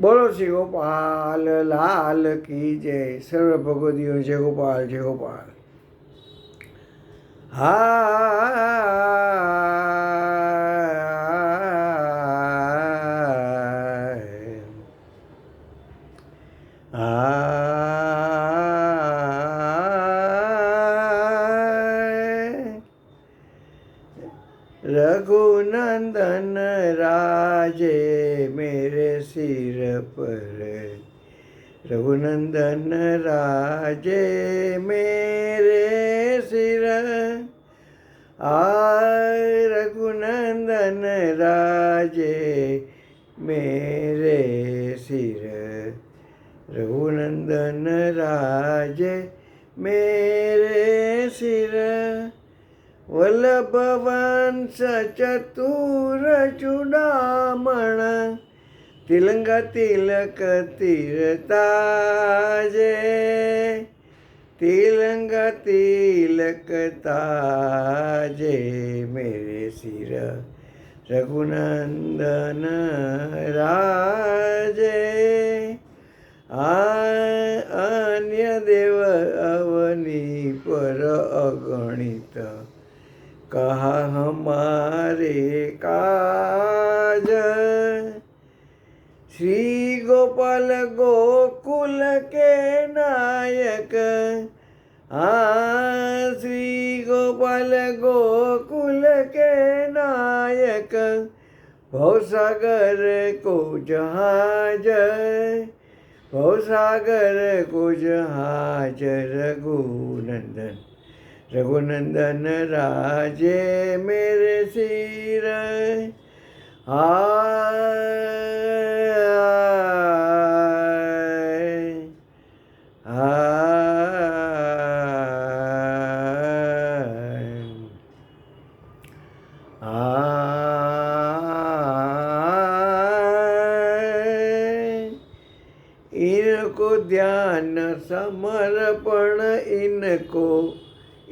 બોલો શ્રી ગોપાલ લાલ કી જય સર્વ ભગવદીઓ જય ગોપાલ જય ગોપાલ. હા रघुनंदन राजे मेरे सिर पर रघुनंदन राजे मेरे सिर आय रघुनंदन राजे मेरे सिर रघुनंदन राजे मेरे सिर વલ્લભવંશ ચતુર ચૂડામણ, તિલંગ તિલક તીરતાજે, તિલંગ તિલક તાજે, મેરે શિર રઘુનંદન રાજે. અન્ય દેવ અવની પર અગણિત कहा हमारे काज श्री गोपाल गोकुल के नायक। आ श्री गोपाल गोकुल के नायक, भवसागर को जहाज़ भवसागर को जहाज़ रघुनंदन। रघुनंदन राजे मेरे सिर। इनको ध्यान समर्पण इनको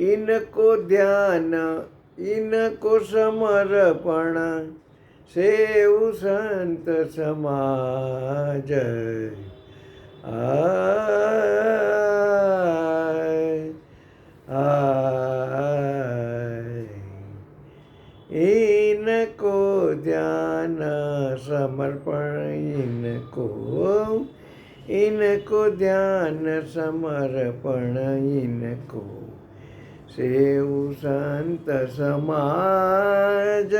इनको ध्यान, इनको समर्पण सेव संत समाज। आय ध्यान, समर्पण, इनको इनको ध्यान, समर्पण, इनको। सेव संत समाज,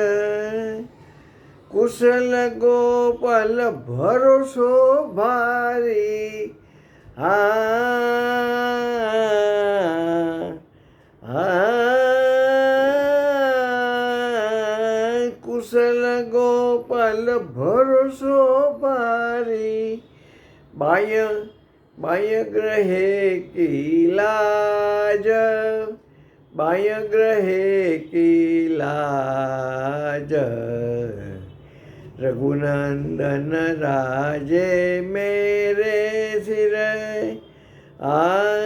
कुशल गोपाल भरोसो भारी। हा कुशल गोपाल भरोसो भारी। बाय बाय ग्रहे की लाज। બાય ગ્રહે કી લાજ રઘુનંદન રાજે મેરે સિર આ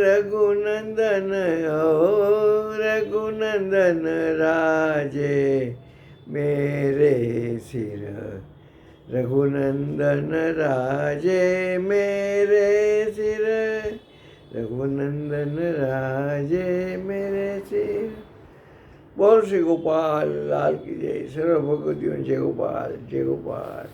રઘુનંદન, ઓ રઘુનંદન રાજે મેરે સિર રઘુનંદન રાજે મેરે સિર રઘુનંદન રાજે મેરે શિર બોલ શ્રી ગોપાલ લાલ કી જય સર્વ ભગવતીઓ જય ગોપાલ જય ગોપાલ